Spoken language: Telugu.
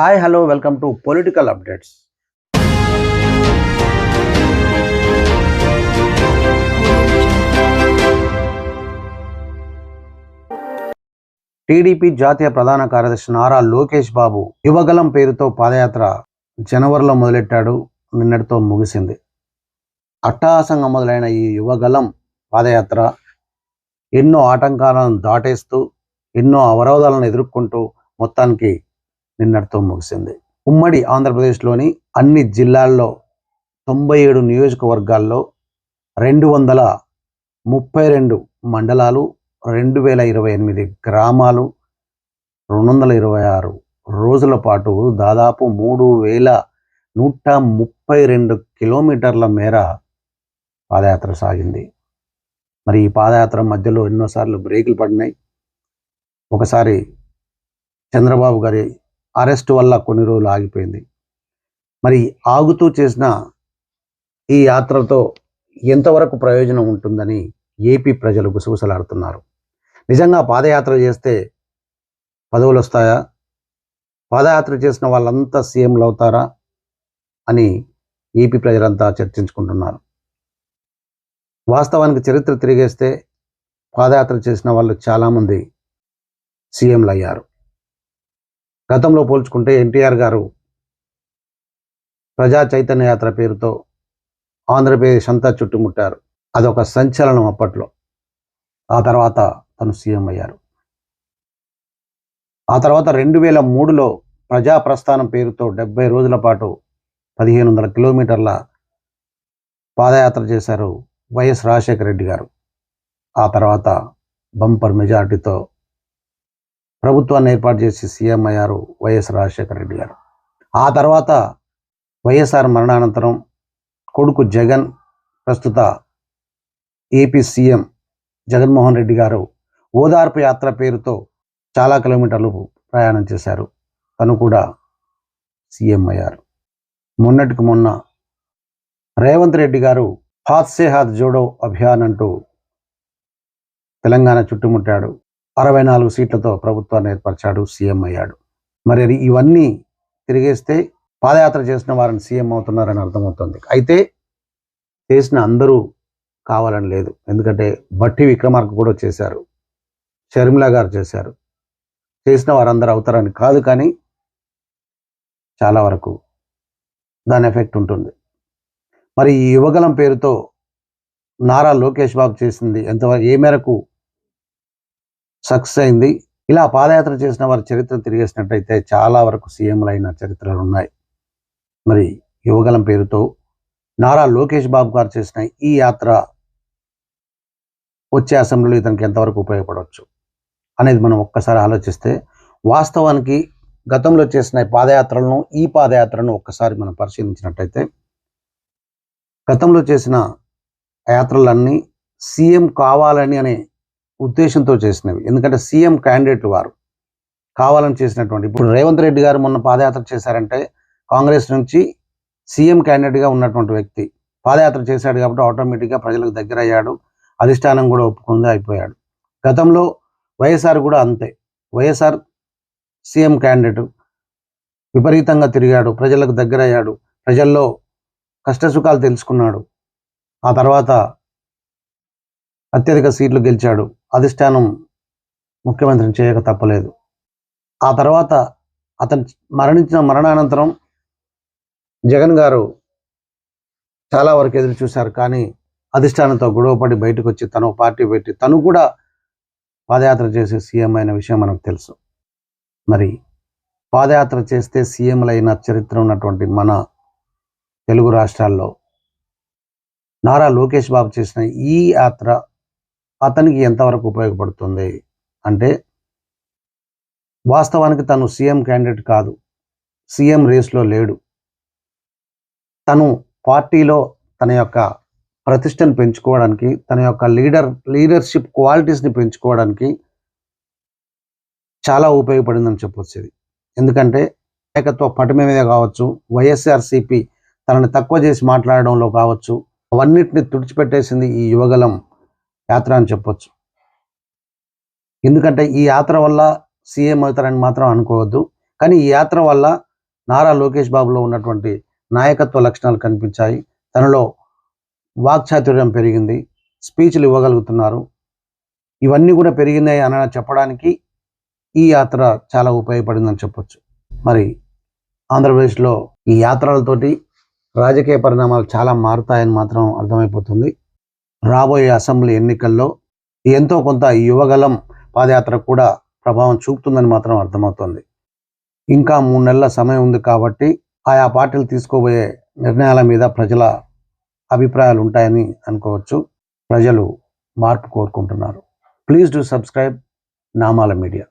Hi hello welcome to political updates. TDP జాతీయ ప్రధాన కార్యదర్శి నారా లోకేష్ బాబు యువగలం పేరుతో పాదయాత్ర జనవరిలో మొదలెట్టాడు నిన్నటితో ముగిసింది. అట్టహాసంగా మొదలైన ఈ యువగలం పాదయాత్ర ఎన్నో ఆటంకాలను దాటేస్తూ ఎన్నో అవరోధాలను ఎదుర్కొంటూ మొత్తానికి నిన్నటితో ముగిసింది. ఉమ్మడి ఆంధ్రప్రదేశ్లోని అన్ని జిల్లాల్లో తొంభై ఏడు నియోజకవర్గాల్లో రెండు వందల ముప్పై రెండు మండలాలు రెండు వేల ఇరవై ఎనిమిది గ్రామాలు రెండు వందల ఇరవై ఆరు రోజుల పాటు దాదాపు మూడు వేల నూట ముప్పై రెండు కిలోమీటర్ల మేర పాదయాత్ర సాగింది. మరి ఈ పాదయాత్ర మధ్యలో ఎన్నోసార్లు బ్రేకులు పడినాయి. ఒకసారి చంద్రబాబు గారి అరెస్ట్ వల్ల కొన్ని రోజులు ఆగిపోయింది. మరి ఆగుతూ చేసిన ఈ యాత్రతో ఎంతవరకు ప్రయోజనం ఉంటుందని ఏపీ ప్రజలు గుసగుసలాడుతున్నారు. నిజంగా పాదయాత్ర చేస్తే పదవులు వస్తాయా? పాదయాత్ర చేసిన వాళ్ళంతా సీఎంలు అవుతారా? అని ఏపీ ప్రజలంతా చర్చించుకుంటున్నారు. వాస్తవానికి చరిత్ర తిరిగేస్తే పాదయాత్ర చేసిన వాళ్ళు చాలామంది సీఎంలు అయ్యారు గతంలో పోల్చుకుంటే ఎన్టీఆర్ గారు ప్రజా చైతన్య యాత్ర పేరుతో ఆంధ్రప్రదేశ్ అంతా చుట్టుముట్టారు. అదొక సంచలనం అప్పట్లో. ఆ తర్వాత తను సీఎం అయ్యారు. ఆ తర్వాత రెండు వేల మూడులో ప్రజా ప్రస్థానం పేరుతో డెబ్బై రోజుల పాటు పదిహేను వందల కిలోమీటర్ల పాదయాత్ర చేశారు వైఎస్ రాజశేఖర రెడ్డి గారు. ఆ తర్వాత బంపర్ మెజారిటీతో ప్రభుత్వాన్ని ఏర్పాటు చేసి సీఎం అయ్యారు వైఎస్ రాజశేఖర రెడ్డి గారు. ఆ తర్వాత వైఎస్ఆర్ మరణానంతరం కొడుకు జగన్ ప్రస్తుత ఏపీ సీఎం జగన్మోహన్ రెడ్డి గారు ఓదార్పు యాత్ర పేరుతో చాలా కిలోమీటర్లు ప్రయాణం చేశారు. తను కూడా సీఎం అయ్యారు. మొన్నటికి మొన్న రేవంత్ రెడ్డి గారు హాత్ సే హాత్ జోడో అభియాన్ అంటూ తెలంగాణ చుట్టుముట్టాడు. అరవై నాలుగు సీట్లతో ప్రభుత్వాన్ని ఏర్పరిచాడు సీఎం అయ్యాడు. మరి ఇవన్నీ తిరిగేస్తే పాదయాత్ర చేసిన వారిని సీఎం అవుతున్నారని అర్థమవుతుంది. అయితే చేసిన అందరూ కావాలని లేదు. ఎందుకంటే బట్టి విక్రమార్క కూడా చేశారు. షర్మిల గారు చేశారు. చేసిన వారందరూ అవుతారని కాదు కానీ చాలా వరకు దాని ఎఫెక్ట్ ఉంటుంది. మరి ఈ యువగలం పేరుతో నారా లోకేష్ బాబు చేసింది ఎంతవరకు ఏ మేరకు సక్సెస్ అయింది. ఇలా పాదయాత్ర చేసిన వారి చరిత్ర తిరిగేసినట్టయితే చాలా వరకు సీఎంలు అయిన చరిత్రలు ఉన్నాయి. మరి యువగలం పేరుతో నారా లోకేష్ బాబు గారు చేసిన ఈ యాత్ర వచ్చే అసెంబ్లీలో ఇతనికి ఎంతవరకు ఉపయోగపడవచ్చు అనేది మనం ఒక్కసారి ఆలోచిస్తే వాస్తవానికి గతంలో చేసిన పాదయాత్రలను ఈ పాదయాత్రను ఒక్కసారి మనం పరిశీలించినట్టయితే గతంలో చేసిన యాత్రలన్నీ సీఎం కావాలని అనే ఉద్దేశంతో చేసినవి. ఎందుకంటే సీఎం క్యాండిడేట్ వారు కావాలని చేసినటువంటి ఇప్పుడు రేవంత్ రెడ్డి గారు మొన్న పాదయాత్ర చేశారంటే కాంగ్రెస్ నుంచి సీఎం క్యాండిడేట్గా ఉన్నటువంటి వ్యక్తి పాదయాత్ర చేశాడు కాబట్టి ఆటోమేటిక్గా ప్రజలకు దగ్గర అయ్యాడు అధిష్టానం కూడా ఒప్పుకుంది అయిపోయాడు. గతంలో వైఎస్ఆర్ కూడా అంతే. వైఎస్ఆర్ సీఎం క్యాండిడేట్ విపరీతంగా తిరిగాడు ప్రజలకు దగ్గర అయ్యాడు ప్రజల్లో కష్టసుఖాలు తెలుసుకున్నాడు. ఆ తర్వాత అత్యధిక సీట్లు గెలిచాడు. అధిష్టానం ముఖ్యమంత్రిని చేయక తప్పలేదు. ఆ తర్వాత అతను మరణించిన మరణానంతరం జగన్ గారు చాలా వరకు ఎదురు చూశారు. కానీ అధిష్టానంతో గొడవపడి బయటకు వచ్చి తను పార్టీ పెట్టి తను కూడా పాదయాత్ర చేసే సీఎం అయిన విషయం మనకు తెలుసు. మరి పాదయాత్ర చేస్తే సీఎంలైన చరిత్ర ఉన్నటువంటి మన తెలుగు రాష్ట్రాల్లో నారా లోకేష్ బాబు చేసిన ఈ యాత్ర అతనికి ఎంతవరకు ఉపయోగపడుతుంది అంటే వాస్తవానికి తను సీఎం క్యాండిడేట్ కాదు. సీఎం రేస్లో లేడు. తను పార్టీలో తన యొక్క ప్రతిష్టను పెంచుకోవడానికి తన యొక్క లీడర్ లీడర్షిప్ క్వాలిటీస్ని పెంచుకోవడానికి చాలా ఉపయోగపడిందని చెప్పొచ్చు ఇది ఎందుకంటే నాయకత్వ పటిమ మీద కావచ్చు వైఎస్ఆర్సిపి తనని తక్కువ చేసి మాట్లాడడంలో కావచ్చు అవన్నిటిని తుడిచిపెట్టేసింది ఈ యువగలం యాత్ర అని చెప్పొచ్చు. ఎందుకంటే ఈ యాత్ర వల్ల సీఎం అవుతారని మాత్రం అనుకోవద్దు. కానీ ఈ యాత్ర వల్ల నారా లోకేష్ బాబులో ఉన్నటువంటి నాయకత్వ లక్షణాలు కనిపించాయి. తనలో వాక్చాతుర్యం పెరిగింది. స్పీచ్లు ఇవ్వగలుగుతున్నారు. ఇవన్నీ కూడా పెరిగినాయి అని చెప్పడానికి ఈ యాత్ర చాలా ఉపయోగపడిందని చెప్పొచ్చు. మరి ఆంధ్రప్రదేశ్లో ఈ యాత్రలతోటి రాజకీయ పరిణామాలు చాలా మారుతాయని మాత్రం అర్థమైపోతుంది. రాబోయే అసెంబ్లీ ఎన్నికల్లో ఎంతో కొంత యువగలం పాదయాత్ర కూడా ప్రభావం చూపుతుందని మాత్రం అర్థమవుతుంది. ఇంకా మూడు నెలల సమయం ఉంది కాబట్టి ఆయా పార్టీలు తీసుకోబోయే నిర్ణయాల మీద ప్రజల అభిప్రాయాలు ఉంటాయని అనుకోవచ్చు. ప్రజలు మార్పు కోరుకుంటున్నారు. Please do subscribe Namala media